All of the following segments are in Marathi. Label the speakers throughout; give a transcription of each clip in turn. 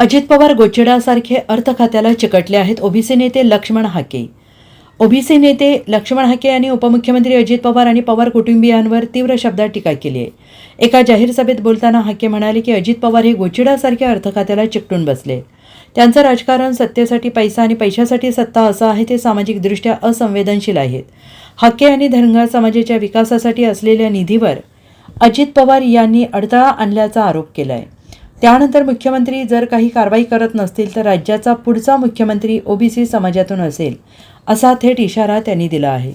Speaker 1: अजित पवार गोचिडासारखे अर्थ खात्याला चिकटले आहेत ओबीसी नेते लक्ष्मण हाके. ओबीसी नेते लक्ष्मण हाके यांनी उपमुख्यमंत्री अजित पवार आणि पवार कुटुंबियांवर तीव्र शब्दात टीका केली आहे. एका जाहीर सभेत बोलताना हाके म्हणाले की अजित पवार हे गोचिडासारखे अर्थ खात्याला चिकटून बसले. त्यांचं राजकारण सत्तेसाठी पैसा आणि पैशासाठी सत्ता असं आहे ते सामाजिकदृष्ट्या असंवेदनशील आहेत. हाके यांनी धनगर समाजाच्या विकासासाठी असलेल्या निधीवर अजित पवार यांनी अडथळा आणल्याचा आरोप केला आहे त्यानंतर मुख्यमंत्री जर काही कारवाई करत नसतील तर राज्याचा पुढचा मुख्यमंत्री ओबीसी समाजातून असेल असा थेट इशारा त्यांनी दिला आहे.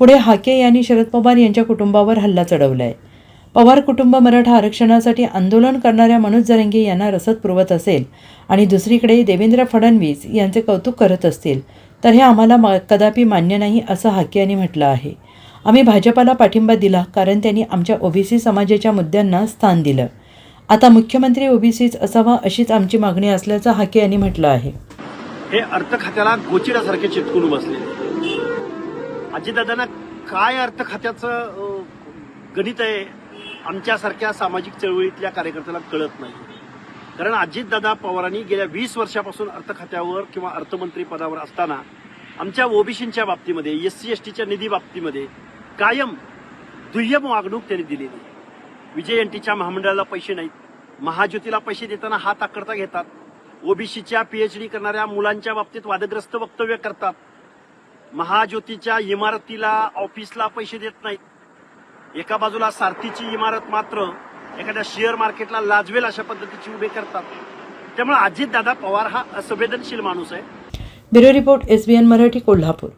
Speaker 1: पुढे हाके यांनी शरद पवार यांच्या कुटुंबावर हल्ला चढवला आहे पवार कुटुंब मराठा आरक्षणासाठी आंदोलन करणाऱ्या मनोज जरंगे यांना रसद पुरवत असेल आणि दुसरीकडे देवेंद्र फडणवीस यांचे कौतुक करत असतील तर हे आम्हाला मा कदापि मान्य नाही असं हाके यांनी म्हटलं आहे. आम्ही भाजपाला पाठिंबा दिला कारण त्यांनी आमच्या ओबीसी समाजाच्या मुद्द्यांना स्थान दिलं. आता मुख्यमंत्री ओबीसीच असावा अशीच आमची मागणी असल्याचं हाके यांनी म्हटलं आहे.
Speaker 2: हे अर्थ खात्याला गोचिडासारखे चिटकून बसले. अजितदादांना काय अर्थ खात्याचं गणित आहे आमच्यासारख्या सामाजिक चळवळीतल्या कार्यकर्त्याला कळत नाही. कारण अजितदादा पवारांनी गेल्या वीस वर्षापासून अर्थ खात्यावर किंवा अर्थमंत्री पदावर असताना आमच्या ओबीसींच्या बाबतीमध्ये एस सी एस टीच्या निधी बाबतीमध्ये कायम दुय्यम वागणूक त्यांनी दिलेली विजय एन टीच्या महामंडळाला पैसे नाहीत. महाज्योतीला पैसे देताना हात आकडता घेतात. ओबीसीच्या पीएचडी करणाऱ्या मुलांच्या बाबतीत वादग्रस्त वक्तव्य करतात. महाज्योतीच्या इमारतीला ऑफिसला पैसे देत नाहीत. एका बाजूला सारथीची इमारत मात्र एखाद्या शेअर मार्केटला लाजवेल अशा पद्धतीची उभे करतात. त्यामुळे अजितदादा पवार हा असंवेदनशील माणूस आहे.
Speaker 1: Bureau report S B N Marathi Kolhapur.